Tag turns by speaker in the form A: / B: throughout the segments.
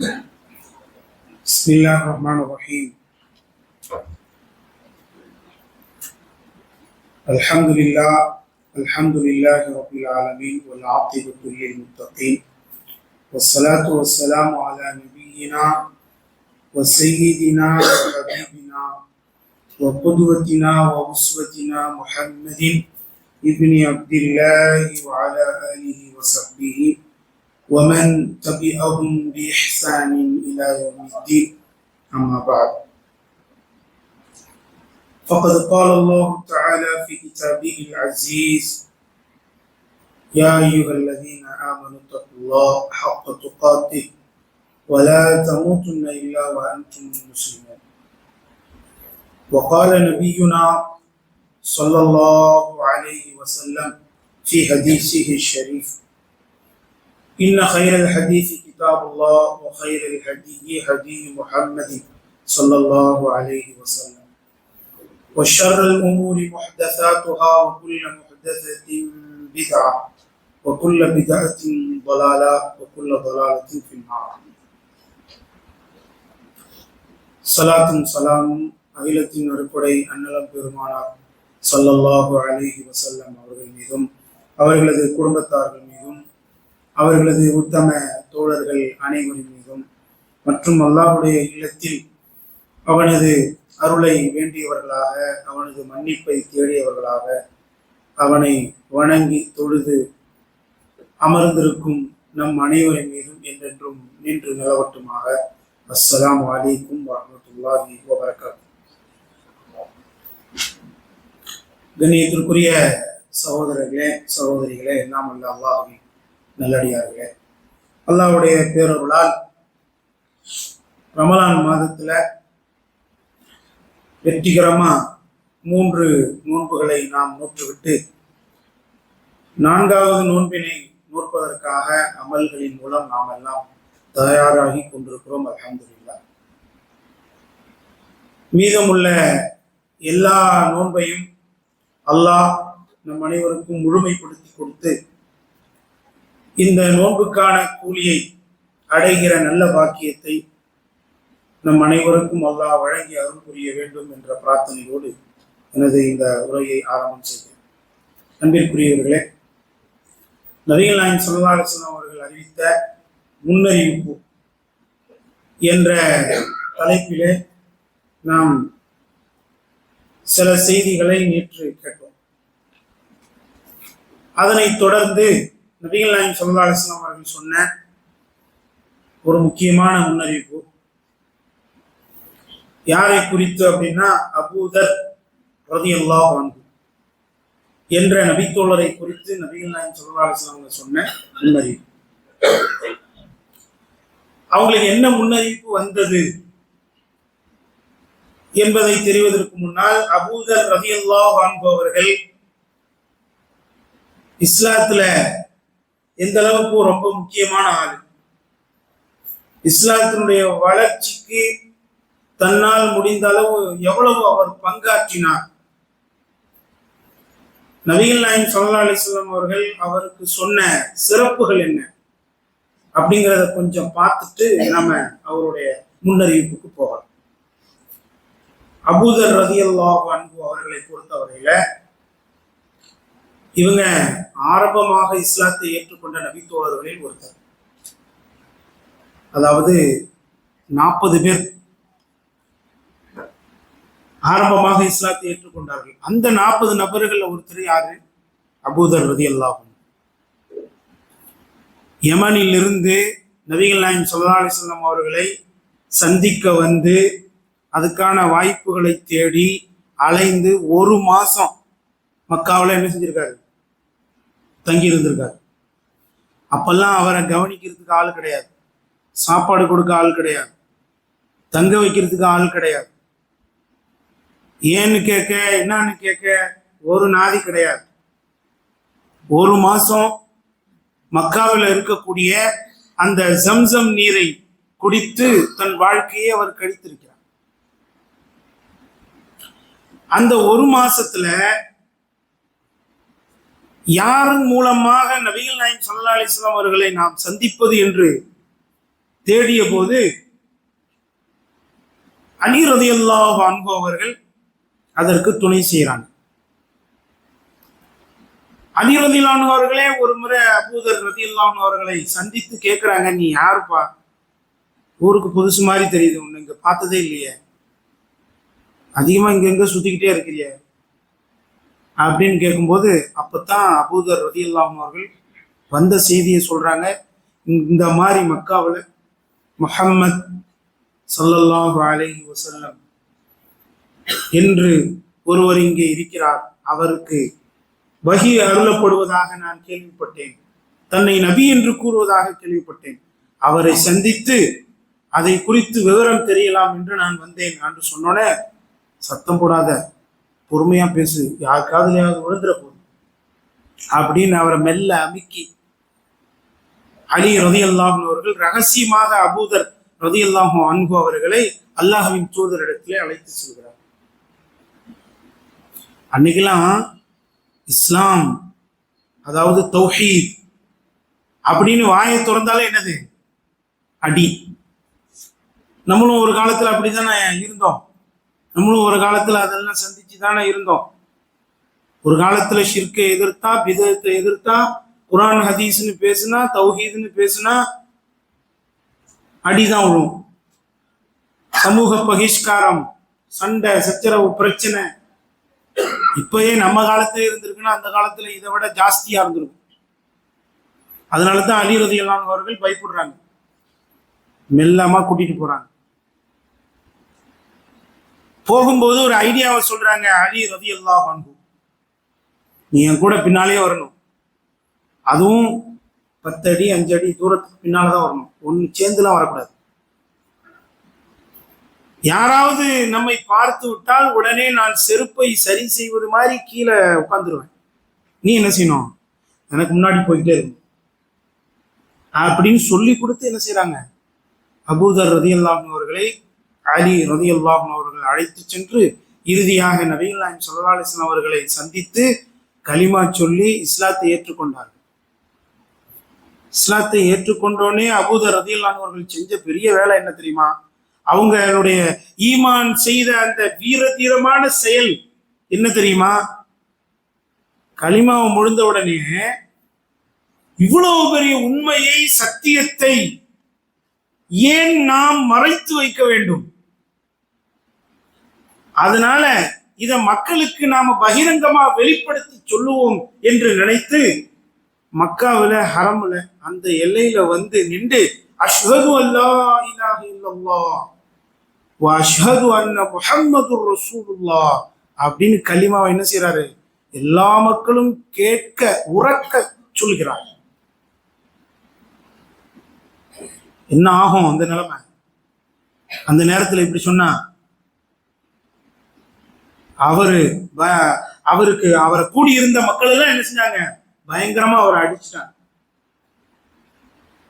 A: بسم الله الرحمن الرحيم الحمد لله الحمد لله رب العالمين والعاقبة للمتقين والصلاة والسلام على نبينا وسيدنا وحبيبنا وقدوتنا وأسوتنا محمد ابن عبد الله وعلى آله وصحبه ومن تبعهم بإحسان إلى يوم الدين أما بعد. فقد قال الله تعالى في كتابه العزيز يا أيها الذين آمنوا اتقوا الله حق تقاته ولا تموتن إلا وأنتم مسلمون. وقال نبينا صلى الله عليه وسلم في حديثه الشريف إن خير الحديث كتاب الله وخير الهدي هدي محمد صلى الله عليه وسلم وشر الأمور محدثاتها وكل محدثة بدعة وكل بدعة ضلالة وكل ضلالة في النار சலாத்தும் சலாமும் அகிலத்தின் அறுப்படை அன்னலம் பெருமானார் சல்லல்லாஹு அலிஹி வசல்லம் அவர்கள் மீதும் அவர்களது குடும்பத்தார்கள் மீதும் அவர்களது உத்தம தோழர்கள் அனைவரின் மீதும் மற்றும் அல்லாவுடைய இல்லத்தில் அவனது அருளை வேண்டியவர்களாக அவனது மன்னிப்பை தேடியவர்களாக அவனை வணங்கி தொழுது அமர்ந்திருக்கும் நம் அனைவரின் மீதும் என்றென்றும் நின்று நிலவட்டுமாக. அஸ்லாம் வலைக்கும் வரமத்துல்லாஹி வபரகாத்து கண்ணியத்திற்குரிய சகோதரர்களே சகோதரிகளே எல்லாம் அல்ல அல்லாஹின் நல்லடியார்களே. அல்லாவுடைய பேரருளால் ரமலான் மாதத்துல வெற்றிகரமா மூன்று நோன்புகளை நாம் நோற்றுவிட்டு நான்காவது நோன்பினை நோற்பதற்காக அமல்களின் மூலம் நாம் எல்லாம் தயாராகி கொண்டிருக்கிறோம் அலமதுல்லா மீதமுள்ள எல்லா நோன்பையும் அல்லாஹ் நம் அனைவருக்கும் முழுமைப்படுத்தி கொடுத்து இந்த நோன்புக்கான கூலியை அடைகிற நல்ல பாக்கியத்தை நம் அனைவருக்கும் அல்லாஹ் வழங்கி அருள் புரிய வேண்டும் என்ற பிரார்த்தனையோடு எனது இந்த உரையை ஆரம்பம் செய்கிறேன். அன்பிற்குரியவர்களே நபிகள் நாயன் சொல்லலாசன் அவர்கள் அறிவித்த முன்னறிவிப்பு என்ற தலைப்பிலே நாம் சில செய்திகளை நேற்று கேட்டோம். அதனைத் தொடர்ந்து நபிகள் நாயன் அலிஸ்லாம் அவர்கள் சொன்ன ஒரு முக்கியமான முன்னறிவிப்பு. யாரை குறித்து அப்படின்னா அபூதர் ரதி அல்லாஹ் என்ற நபித்தோழரை குறித்து நபிகள் நாயன் அலிஸ்லாம் அவங்க சொன்ன முன்னறிவிப்பு. அவங்களுக்கு என்ன முன்னறிவிப்பு வந்தது என்பதை தெரிவதற்கு முன்னால் அபூதர் ரதி அல்லாஹ் அவர்கள் இஸ்லாத்துல எந்த அளவுக்கு ரொம்ப முக்கியமான ஆள். இஸ்லாத்தினுடைய வளர்ச்சிக்கு தன்னால் முடிந்த அளவு எவ்வளவு அவர் பங்காற்றினார். நபிகள் நாயன் சல்லா அலிஸ்லாம் அவர்கள் அவருக்கு சொன்ன சிறப்புகள் என்ன? அப்படிங்கிறத கொஞ்சம் பார்த்துட்டு நாம அவருடைய முன்னறிவிப்புக்கு போகலாம். அபூதர் ரதி அல்லாஹ் அன்பு அவர்களை பொறுத்தவரையில இவங்க ஆரம்பமாக இஸ்லாத்தை ஏற்றுக்கொண்ட நபித்தோழர்களில் ஒருத்தர். அதாவது நாற்பது பேர் ஆரம்பமாக இஸ்லாத்தை ஏற்றுக்கொண்டார்கள். அந்த நாற்பது நபர்கள் ஒருத்தர் யாரு? அபூதர் ரதி அல்லாஹும் யமனிலிருந்து நபிகள் நாயம் சொல்லா அலிஸ்லாம் அவர்களை சந்திக்க வந்து அதுக்கான வாய்ப்புகளை தேடி அலைந்து ஒரு மாசம் மக்காவில் என்ன செஞ்சிருக்காரு? தங்கி இருந்திருக்காரு. அப்பெல்லாம் அவரை கவனிக்கிறதுக்கு ஆள் கிடையாது. சாப்பாடு கொடுக்க ஆள் கிடையாது. தங்க வைக்கிறதுக்கு ஆள் கிடையாது. ஏன்னு கேட்க என்னன்னு கேட்க ஒரு நாதி கிடையாது. ஒரு மாசம் மக்காவில் இருக்கக்கூடிய அந்த ஜம்சம் நீரை குடித்து தன் வாழ்க்கையை அவர் கழித்திருக்கிறார். அந்த ஒரு மாசத்துல யாரின் மூலமாக நபிகள் நாயம் சல்லா அலிஸ்லாம் அவர்களை நாம் சந்திப்பது என்று தேடிய போது அலி ரதியல்லாஹு அவர்கள் அதற்கு துணை செய்கிறாங்க. அலி ரதிலானு அவர்களே ஒரு முறை அபூதர் ரதியல்லானு அவர்களை சந்தித்து கேட்குறாங்க நீ யாருப்பா? ஊருக்கு புதுசு மாதிரி தெரியுது உன்னை இங்க பார்த்ததே இல்லையே. அதிகமா இங்க சுற்றிக்கிட்டே சுத்திக்கிட்டே இருக்கிறியே. அப்படின்னு கேட்கும்போது அப்போத்தான் அபூதர் ரதியல்லாஹு அவர்கள் வந்த செய்தியை சொல்கிறாங்க இந்த மாதிரி மக்காவில் முஹம்மத் சல்லல்லாஹு அலஹி வசல்லம் என்று ஒருவர் இங்கே இருக்கிறார். அவருக்கு வகி அருளப்படுவதாக நான் கேள்விப்பட்டேன். தன்னை நபி என்று கூறுவதாக கேள்விப்பட்டேன். அவரை சந்தித்து அதை குறித்து விவரம் தெரியலாம் என்று நான் வந்தேன். என்று சொன்னோட சத்தம் போடாத. பொறுமையா பேசு. யார் காதலையாவது போதும் அப்படின்னு அவரை மெல்ல அமுக்கி அலி ரதியல்லாஹு அவர்கள் ரகசியமாக அபூதர் ரதியல்லாஹு அன்பு அவர்களை அல்லாஹ்வின் தூதரிடத்திலே அழைத்து செல்கிறார். அன்னைக்கெல்லாம் இஸ்லாம் அதாவது தௌஹீத் அப்படின்னு வாயை திறந்தாலே என்னது? அடி. நம்மளும் ஒரு காலத்துல அப்படித்தானே இருந்தோம். நம்மளும் ஒரு காலத்துல அதெல்லாம் சந்திச்சு தானே இருந்தோம். ஒரு காலத்துல ஷிர்கை எதிர்த்தா பிதத்தை எதிர்த்தா குரான் ஹதீஸ்னு பேசுனா தௌஹீதுன்னு பேசுனா அடிதான் விழும். சமூக பகிஷ்காரம் சண்டை சச்சரவு பிரச்சனை. இப்பயே நம்ம காலத்துல இருந்திருக்குன்னா அந்த காலத்துல இதை விட ஜாஸ்தியா இருந்திருக்கும். அதனால தான் அலி அவர்கள் பயப்படுறாங்க. மெல்லமா கூட்டிட்டு போறாங்க. போகும்போது ஒரு ஐடியாவை சொல்றாங்க அலி ரவி அல்லாஹ் அன்பு நீ என் கூட பின்னாலேயே வரணும். அதுவும் பத்து அடி அஞ்சு அடி தூரத்துக்கு பின்னாலதான் வரணும். ஒன்று சேர்ந்துலாம் வரக்கூடாது. யாராவது நம்மை பார்த்து விட்டால் உடனே நான் செருப்பை சரி செய்வது மாதிரி கீழே உட்காந்துருவேன் நீ என்ன செய்யணும்? எனக்கு முன்னாடி போயிட்டே இருக்கும் அப்படின்னு சொல்லி கொடுத்து என்ன செய்யறாங்க அபூதர் ரதி அவர்களை அலி ரதி அவர்கள் அழைத்து சென்று இறுதியாக நபிகள் நாயம் சல்லா அலிஸ்லாம் அவர்களை சந்தித்து கலிமா சொல்லி இஸ்லாத்தை ஏற்றுக்கொண்டார்கள். இஸ்லாத்தை ஏற்றுக்கொண்டோனே அபூத ரதியல்லான் அவர்கள் செஞ்ச பெரிய வேலை என்ன தெரியுமா? அவங்களுடைய ஈமான் செய்த அந்த வீர தீரமான செயல் என்ன தெரியுமா? களிமாவை முழுந்த உடனே இவ்வளவு பெரிய உண்மையை சத்தியத்தை ஏன் நாம் மறைத்து வைக்க வேண்டும்? அதனால இத மக்களுக்கு நாம பகிரங்கமா வெளிப்படுத்தி சொல்லுவோம் என்று நினைத்து மக்காவில ஹரமுல அந்த எல்லையில வந்து நின்று அஷ்ஹது அல்லா இலாஹ இல்லல்லாஹ் வ அஷ்ஹது அன்ன முஹம்மதுர் ரசூலுல்லாஹ் அப்படின்னு கலிமாவை என்ன செய்யறாரு எல்லா மக்களும் கேட்க உறக்க சொல்கிறார் என்ன ஆகும் அந்த நிலைமை? அந்த நேரத்துல இப்படி சொன்னா அவரு அவருக்கு அவரை கூடியிருந்த மக்கள் எல்லாம் என்ன செஞ்சாங்க? பயங்கரமா அவரை அடிச்சிட்டாங்க.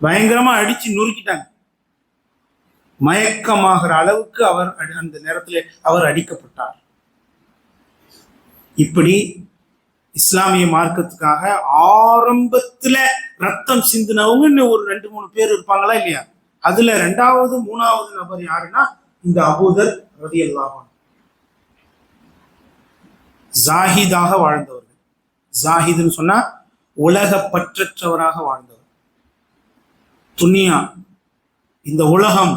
A: பயங்கரமா அடிச்சு நொறுக்கிட்டாங்க. மயக்கமாகிற அளவுக்கு அவர் அடி- அந்த நேரத்தில் அவர் அடிக்கப்பட்டார். இப்படி இஸ்லாமிய மார்க்கத்துக்காக ஆரம்பத்துல ரத்தம் சிந்தினவங்க இன்னும் ஒரு ரெண்டு மூணு பேர் இருப்பாங்களா இல்லையா? அதுல ரெண்டாவது மூணாவது நபர் யாருன்னா இந்த அபூதர் ரதி ஜாஹிதாக வாழ்ந்தவர்கள் ஜாஹிதுன்னு சொன்னா உலக பற்றற்றவராக வாழ்ந்தவர். துனியா இந்த உலகம்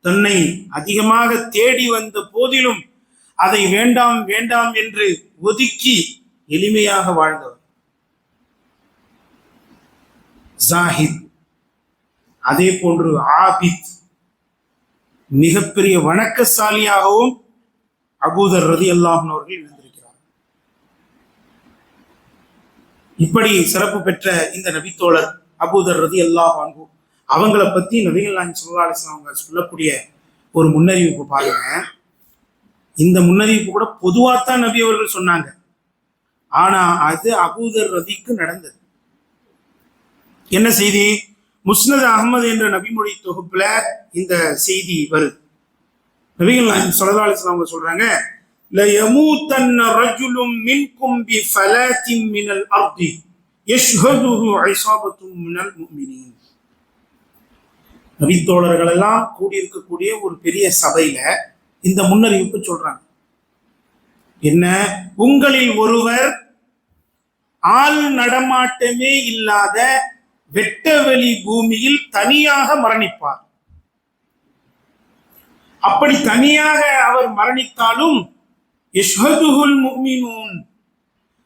A: தன்னை அதிகமாக தேடி வந்த போதிலும் அதை வேண்டாம் வேண்டாம் என்று ஒதுக்கி எளிமையாக வாழ்ந்தவர். ஜாஹித் அதே போன்று ஆபித் மிகப்பெரிய வணக்கசாலியாகவும் அபூதர் ரதி அல்லாஹன் அவர்கள் இப்படி சிறப்பு பெற்ற இந்த நபித்தோழர் அபூதர் ரதி எல்லா வாங்கும் அவங்கள பத்தி நபிகள் நான் ஸல்லல்லாஹு அவங்க சொல்லக்கூடிய ஒரு முன்னறிவிப்பு பாருங்க. இந்த முன்னறிவிப்பு கூட பொதுவாக தான் நபி அவர்கள் சொன்னாங்க. ஆனா அது அபூதர் ரதிக்கு நடந்தது. என்ன செய்தி? முஸ்னத் அகமது என்ற நபிமொழி தொகுப்புல இந்த செய்தி வருது. நபிகள் நாயகம் ஸல்லல்லாஹு அவங்க சொல்றாங்க ليموتن رجل منكم بفلاة من الأرض يشهده عصابة من المؤمنين நபித்தோழர்கள் எல்லாம் கூடியிருக்கக்கூடிய ஒரு பெரிய சபையில இந்த முன்னறிவிப்பு சொல்றாங்க என்ன உங்களில் ஒருவர் ஆள் நடமாட்டமே இல்லாத வெட்டவெளி பூமியில் தனியாக மரணிப்பார் அப்படி தனியாக அவர் மரணித்தாலும் யஷ்ஹதுஹுல் முஃமினூன்.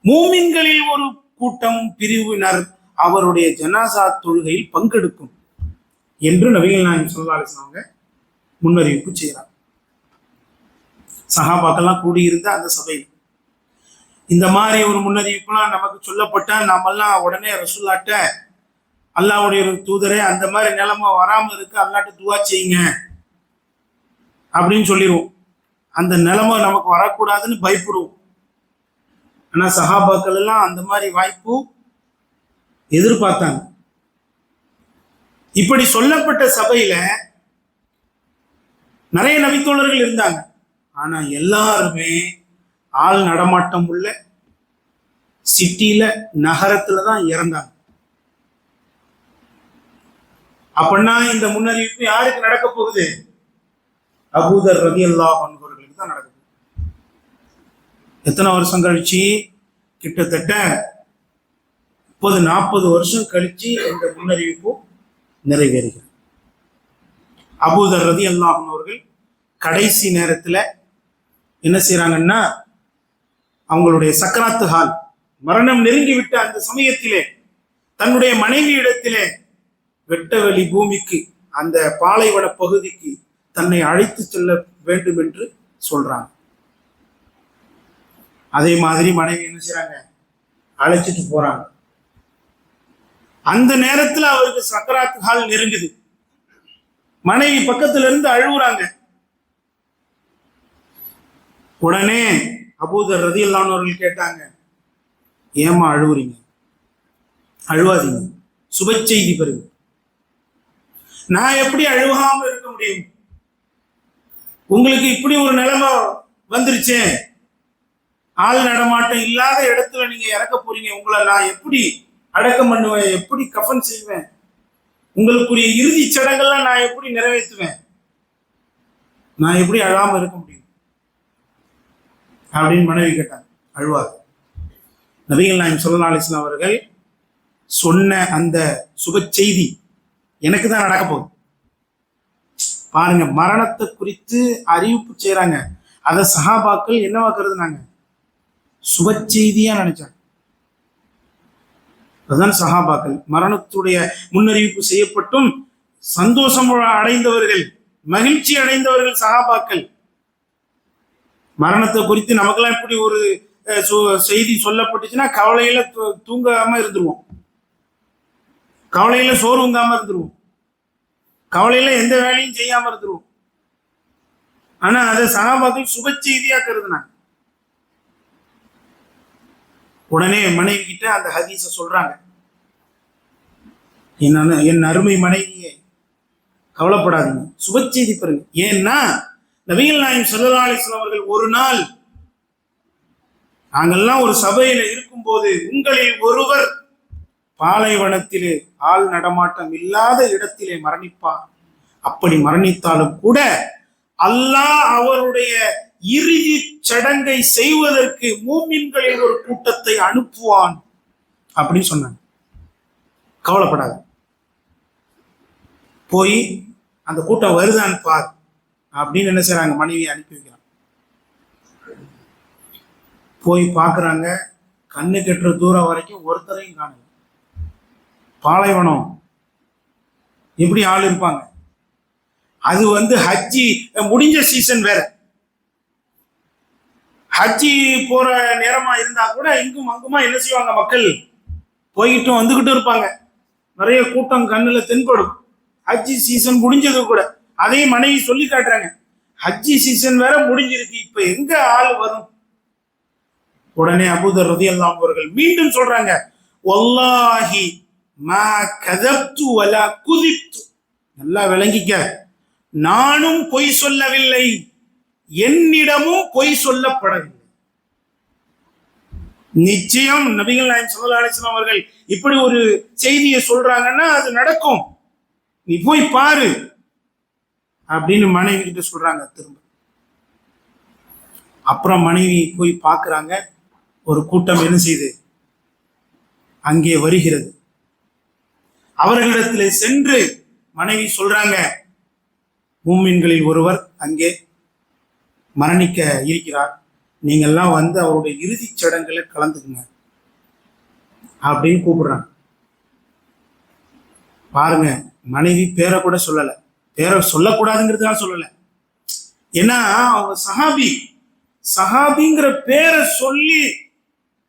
A: மூமின்களில் ஒரு கூட்டம் பிரிவினர் அவருடைய ஜனாசா தொழுகையில் பங்கெடுக்கும் என்று நபிகள் நாயம் சொல்லி முன்னறிவிப்பு செய்கிறார். சகாபாக்கெல்லாம் கூடியிருந்த அந்த சபையில். இந்த மாதிரி ஒரு முன்னறிவிப்புலாம் நமக்கு சொல்லப்பட்டா நாமெல்லாம் உடனே ரசூல்லாட்ட அல்லாவுடைய ஒரு தூதரே அந்த மாதிரி நிலைமை வராமல் இருக்கு அல்லாட்ட துவா செய்யுங்க அப்படின்னு சொல்லிடுவோம் அந்த நிலைமை நமக்கு வரக்கூடாதுன்னு பயப்படுவோம். ஆனா சஹாபாக்கள் எல்லாம் அந்த மாதிரி வாய்ப்பு எதிர்பார்த்தாங்க. இப்படி சொல்லப்பட்ட சபையில நிறைய நபித்தோழர்கள் இருந்தாங்க. ஆனா எல்லாருமே ஆள் நடமாட்டம் உள்ள சிட்டியில நகரத்துல தான் இறந்தாங்க. அப்படின்னா இந்த முன்னறிவிப்பு யாருக்கு நடக்க போகுது? அபூதர் ரவி அல்லாஹன் எத்தனை வருஷம் கழிச்சு? கிட்டத்தட்ட முப்பது நாற்பது வருஷம் கழிச்சு இந்த முன்னறிவிப்பு நிறைவேறுகிறது. அபூதர் ரதி அல்லாஹன் அவர்கள் கடைசி நேரத்தில் என்ன செய்யறாங்கன்னா அவங்களுடைய சக்கராத்து ஹால் மரணம் நெருங்கிவிட்ட அந்த சமயத்திலே தன்னுடைய மனைவி இடத்திலே வெட்டவெளி பூமிக்கு அந்த பாலைவன பகுதிக்கு தன்னை அழைத்து செல்ல வேண்டும் என்று சொல்றாங்க. அதே மாதிரி மனைவி என்ன செய்யறாங்க அழைச்சிட்டு போறாங்க. அந்த நேரத்துல அவருக்கு சக்கராத்து ஹால் நெருங்குது. மனைவி பக்கத்துல இருந்து அழுகுறாங்க. உடனே அபூதர் ரதி இல்லாதவர்கள் கேட்டாங்க ஏமா அழுவுறீங்க அழுவாதீங்க. சுப செய்தி பெறுங்க. நான் எப்படி அழுகாம இருக்க முடியும்? உங்களுக்கு இப்படி ஒரு நிலைமை வந்துருச்சே. ஆள் நடமாட்டம் இல்லாத இடத்துல நீங்க இறக்க போறீங்க. உங்களை நான் எப்படி அடக்கம் பண்ணுவேன்? எப்படி கஃபன் செய்வேன்? உங்களுக்குரிய இறுதி சடங்கெல்லாம் நான் எப்படி நிறைவேற்றுவேன்? நான் எப்படி அழாம இருக்க முடியும்? அப்படின்னு மனைவி கேட்டாங்க. அழுவாது நபிகள் நாயம் சொல்லா அலிஸ்லாம் அவர்கள் சொன்ன அந்த சுப செய்தி எனக்கு தான் நடக்க போகுது. பாருங்க மரணத்தை குறித்து அறிவிப்பு செய்யறாங்க அதை சஹாபாக்கள் என்னவா கருதுனாங்க சுப செய்தியா நினைச்சாங்க. அதுதான் சஹாபாக்கள். மரணத்துடைய முன்னறிவிப்பு செய்யப்பட்டும் சந்தோஷம் அடைந்தவர்கள் மகிழ்ச்சி அடைந்தவர்கள் சகாபாக்கள் மரணத்தை குறித்து நமக்கெல்லாம் இப்படி ஒரு அஹ், செய்தி சொல்லப்பட்டுச்சுன்னா கவலையில தூ- தூங்காம இருந்துருவோம். கவலையில சோர்வுங்காம உங்காம இருந்துருவோம். கவலையில எந்த வேலையும் செய்யாம இருந்துருவோம். ஆனா அதை சகாபாக்கள் சுப செய்தியா கருதுனாங்க. உடனே மனைவி கிட்ட அந்த ஹதீஸை சொல்றாங்க. என்ன என் அருமை மனைவியே கவலைப்படாதீங்க. சுப செய்தி பெறுங்க ஏன்னா நபிகள் நாயம் ஸல்லல்லாஹு அவர்கள் ஒரு நாள் நாங்கள்லாம் ஒரு சபையில இருக்கும்போது உங்களில் ஒருவர் பாலைவனத்திலே ஆள் நடமாட்டம் இல்லாத இடத்திலே மரணிப்பார். அப்படி மரணித்தாலும் கூட அல்லாஹ் அவருடைய இறுதி சடங்கை செய்வதற்கு மூமின்களின் ஒரு கூட்டத்தை அனுப்புவான். அப்படின்னு சொன்னாங்க. கவலைப்படாத. போய் அந்த கூட்டம் வருதான்னு பார். அப்படின்னு என்ன செய்றாங்க? மனைவியை அனுப்பி வைக்கிறாங்க போய் பார்க்குறாங்க. கண்ணு கெட்டுற தூரம் வரைக்கும் ஒருத்தரையும் காணல. பாலைவனம். எப்படி ஆள் இருப்பாங்க? அது வந்து ஹஜ்ஜி முடிஞ்ச சீசன் வேற. ஹஜ்ஜி போற நேரமா இருந்தா கூட இங்கும் அங்குமா என்ன செய்வாங்க மக்கள்? போய்கிட்டும் வந்துகிட்டும் இருப்பாங்க. நிறைய கூட்டம் கண்ணுல தென்படும். ஹஜ்ஜி சீசன் முடிஞ்சது கூட. அதையும் மனைவி சொல்லி காட்டுறாங்க. ஹஜ்ஜி சீசன் வேற முடிஞ்சிருக்கு. இப்ப எங்க ஆள் வரும்? உடனே அபூதர் ரதி அவர்கள் மீண்டும் சொல்றாங்க. ஒல்லாஹி மா கதப்து வலா குதிப்து. நல்லா விளங்கிக்க. நானும் பொய் சொல்லவில்லை. என்னிடமும் பொய் சொல்லப்படவில்லை. நிச்சயம் நபிகள் நாயம் ஸல்லல்லாஹு அலைஹி அவர்கள் இப்படி ஒரு செய்தியை சொல்றாங்கன்னா அது நடக்கும். நீ போய் பாரு அப்படின்னு மனைவி கிட்ட சொல்றாங்க திரும்ப. அப்புறம் மனைவி போய் பார்க்குறாங்க ஒரு கூட்டம் என்ன செய்து அங்கே வருகிறது. அவர்களிடத்தில் சென்று மனைவி சொல்றாங்க மூமின்களில் ஒருவர் அங்கே மரணிக்க இருக்கிறார். நீங்கள்லாம் வந்து அவருடைய இறுதிச் சடங்குல கலந்துக்குங்க. அப்படின்னு கூப்பிடுறாங்க. பாருங்க மனைவி பேரை கூட சொல்லல. பேரை சொல்லக்கூடாதுங்கிறதுக்காக சொல்லலை. ஏன்னா அவங்க சஹாபி சஹாபிங்கிற பேரை சொல்லி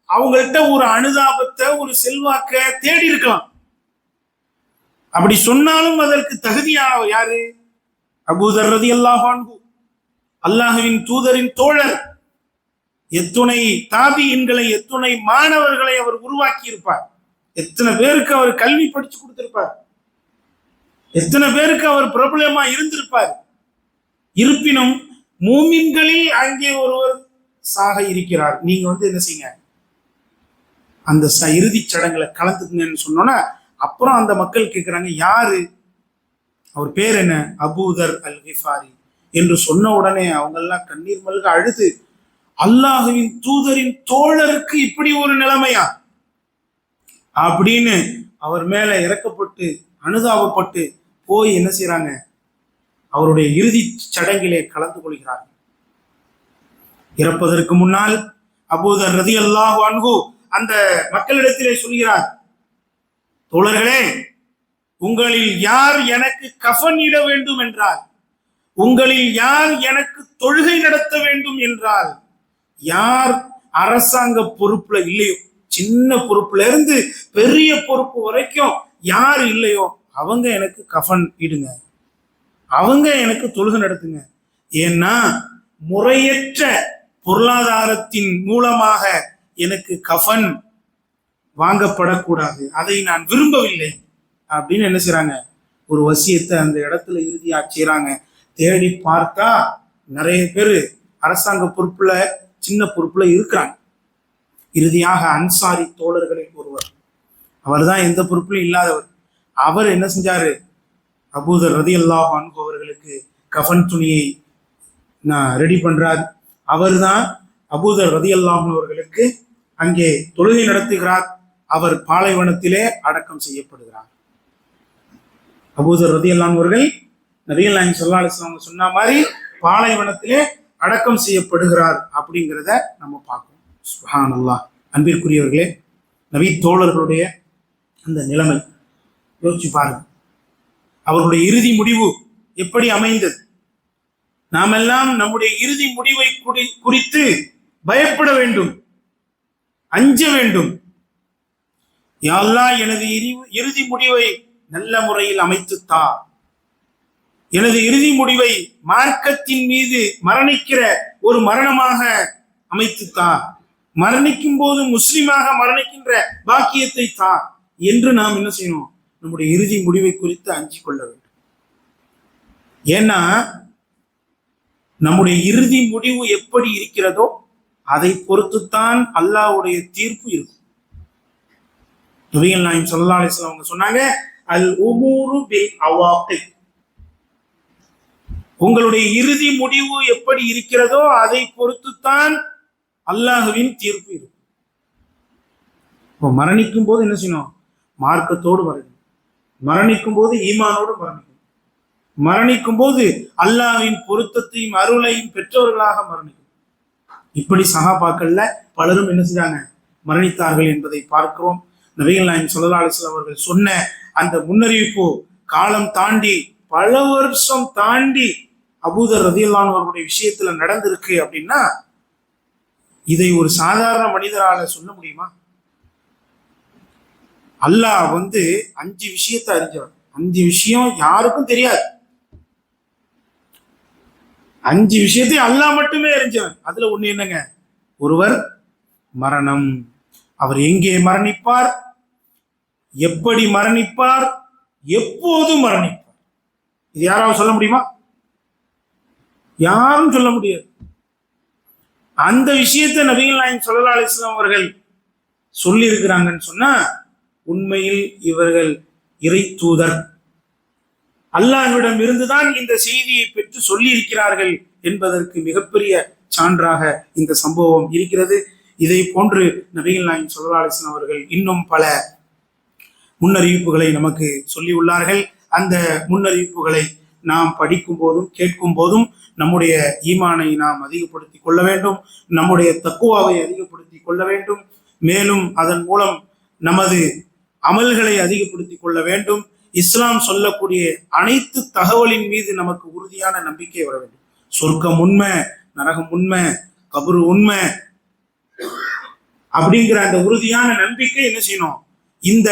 A: அவங்கள்ட்ட ஒரு அனுதாபத்தை ஒரு செல்வாக்க தேடி இருக்கலாம். அப்படி சொன்னாலும் அதற்கு தகுதியானவர் யாரு? அபூதர் ரதி அல்லாஹான்கு அல்லாஹுவின் தூதரின் தோழர் எத்துணை தாபியின்களை எத்துணை மாணவர்களை அவர் உருவாக்கி இருப்பார் எத்தனை பேருக்கு அவர் கல்வி படிச்சு கொடுத்திருப்பார். எத்தனை பேருக்கு அவர் பிரபலமா இருந்திருப்பார். இருப்பினும் மூமின்களில் அங்கே ஒருவர் சாக இருக்கிறார். நீங்க வந்து என்ன செய்யுங்க? அந்த ச இறுதிச் சடங்குல கலந்துக்குங்கன்னு சொன்னோன்னா அப்புறம் அந்த மக்கள் கேட்குறாங்க யாரு? அவர் பேர் என்ன? அபூதர் அல் கிஃபாரி என்று சொன்ன உடனே அவங்கெல்லாம் கண்ணீர் மல்க அழுது அல்லாஹுவின் தூதரின் தோழருக்கு இப்படி ஒரு நிலைமையா? அப்படின்னு அவர் மேல இறக்கப்பட்டு அனுதாபப்பட்டு போய் என்ன செய்யறாங்க அவருடைய இறுதி சடங்கிலே கலந்து கொள்கிறார் இறப்பதற்கு முன்னால் அபூதர் ரதி அல்லாஹு அன்ஹு அந்த மக்களிடத்திலே சொல்கிறார் தோழர்களே உங்களில் யார் எனக்கு கஃன் இட வேண்டும் என்றால் உங்களில் யார் எனக்கு தொழுகை நடத்த வேண்டும் என்றால் யார் அரசாங்க பொறுப்புல இல்லையோ சின்ன பொறுப்புல இருந்து பெரிய பொறுப்பு வரைக்கும் யார் இல்லையோ அவங்க எனக்கு கஃன் இடுங்க. அவங்க எனக்கு தொழுகை நடத்துங்க. ஏன்னா முறையற்ற பொருளாதாரத்தின் மூலமாக எனக்கு கஃன் வாங்கப்படக்கூடாது. அதை நான் விரும்பவில்லை. அப்படின்னு என்ன செய்யறாங்க ஒரு வசியத்தை அந்த இடத்துல இறுதியா செய்யறாங்க தேடி பார்த்தா நிறைய பேர் அரசாங்க பொறுப்புல சின்ன பொறுப்புல இருக்கிறாங்க. இறுதியாக அன்சாரி தோழர்களில் ஒருவர். அவர்தான் எந்த பொறுப்புலையும் இல்லாதவர். அவர் என்ன செஞ்சாரு? அபூதர் ரதி அல்லாஹ் அவர்களுக்கு கஃன் துணியை நான் ரெடி பண்றார். அவர்தான் அபூதர் ரதி அவர்களுக்கு அங்கே தொழுகை நடத்துகிறார். அவர் பாலைவனத்திலே அடக்கம் செய்யப்படுகிறார். அபூதர் ரதி அவர்கள் நபிகள் நாயகம் ஸல்லல்லாஹு சொன்ன மாதிரி பாலைவனத்திலே அடக்கம் செய்யப்படுகிறார் அப்படிங்கிறத நம்ம பார்க்கணும். சுப்ஹானல்லாஹ். அன்பிற்குரியவர்களே நபி தோழர்களுடைய அந்த நிலைமை யோசிச்சு பாருங்க. அவர்களுடைய இறுதி முடிவு எப்படி அமைந்தது? நாமெல்லாம் நம்முடைய இறுதி முடிவை குறி- குறித்து பயப்பட வேண்டும் அஞ்ச வேண்டும். யாரெல்லாம் எனது இறுதி முடிவை நல்ல முறையில் அமைத்து எனது இறுதி முடிவை மார்க்கத்தின் மீது மரணிக்கிற ஒரு மரணமாக அமைத்து மரணிக்கும் போது முஸ்லிமாக மரணிக்கின்ற பாக்கியத்தை தா என்று நாம் என்ன செய்யணும்? நம்முடைய இறுதி முடிவை குறித்து அஞ்சு கொள்ள வேண்டும். ஏன்னா நம்முடைய இறுதி முடிவு எப்படி இருக்கிறதோ அதை பொறுத்துத்தான் அல்லாவுடைய தீர்ப்பு இருக்கும். நபிகள் நாயம் ஸல்லல்லாஹு அலைஹி அவங்க சொன்னாங்க அல் உமூரு பில் அவாக்கி உங்களுடைய இறுதி முடிவு எப்படி இருக்கிறதோ அதை பொறுத்துத்தான் அல்லாஹுவின் தீர்ப்பு இருக்கும். இப்போ மரணிக்கும் போது என்ன செய்யணும்? மார்க்கத்தோடு மரணிக்கணும் மரணிக்கும் போது ஈமானோடு மரணிக்கணும் மரணிக்கும் போது அல்லாஹ்வின் பொருத்தத்தையும் அருளையும் பெற்றவர்களாக மரணிக்கும் இப்படி சகாபாக்கள்ல பலரும் என்ன செய்தாங்க மரணித்தார்கள் என்பதை பார்க்கிறோம். நபிகள் நாயம் ஸல்லல்லாஹு அவர்கள் சொன்ன அந்த முன்னறிவிப்பு காலம் தாண்டி பல வருஷம் தாண்டி அபூதர் ரதியல்லான் அவர்களுடைய விஷயத்துல நடந்திருக்கு அப்படின்னா இதை ஒரு சாதாரண மனிதரால சொல்ல முடியுமா? அல்லாஹ் வந்து அஞ்சு விஷயத்தை அறிஞ்சவர் அஞ்சு விஷயம் யாருக்கும் தெரியாது. அஞ்சு விஷயத்தை அல்லாஹ் மட்டுமே அறிஞ்சவன். அதுல ஒண்ணு என்னங்க? ஒருவர் மரணம். அவர் எங்கே மரணிப்பார்? எப்படி மரணிப்பார்? எப்போது மரணிப்பார்? இது யாராவது சொல்ல முடியுமா? யாரும் சொல்ல முடியாது. அந்த விஷயத்தை நபிகள் நாயகம் சொல்லலா அலிஸ்லாம் அவர்கள் சொல்லி இருக்கிறாங்கன்னு சொன்னா உண்மையில் இவர்கள் இறை தூதர் அல்லாஹ்விடம் இருந்துதான் இந்த செய்தியை பெற்று சொல்லி இருக்கிறார்கள் என்பதற்கு மிகப்பெரிய சான்றாக இந்த சம்பவம் இருக்கிறது. இதை போன்று நபிகள் நாயின் சொல்லலாலிசன் அவர்கள் இன்னும் பல முன்னறிவிப்புகளை நமக்கு சொல்லியுள்ளார்கள். அந்த முன்னறிவிப்புகளை நாம் படிக்கும் போதும் கேட்கும் போதும் நம்முடைய ஈமானை நாம் அதிகப்படுத்தி கொள்ள வேண்டும். நம்முடைய தக்குவாவை அதிகப்படுத்தி கொள்ள வேண்டும். மேலும் அதன் மூலம் நமது அமல்களை அதிகப்படுத்தி கொள்ள வேண்டும். இஸ்லாம் சொல்லக்கூடிய அனைத்து தகவலின் மீது நமக்கு உறுதியான நம்பிக்கை வர வேண்டும். சொர்க்கம் உண்மை நரகம் உண்மை கபரு உண்மை அப்படிங்கிற அந்த உறுதியான நம்பிக்கை என்ன செய்யணும்? இந்த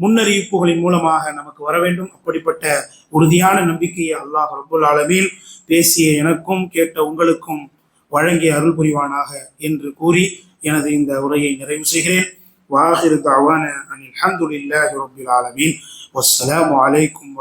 A: முன்னறிவிப்புகளின் மூலமாக நமக்கு வர வேண்டும். அப்படிப்பட்ட உறுதியான நம்பிக்கையை அல்லாஹ் ரபுல் ஆலமீன் பேசிய எனக்கும் கேட்ட உங்களுக்கும் வழங்கிய அருள் புரிவானாக என்று கூறி எனது இந்த உரையை நிறைவு செய்கிறேன். வாஹிரு தாவான அனில் அஹமதுல்லாஹி ரபில் ஆலமீன். வஸ்ஸலாமு அலைக்கும்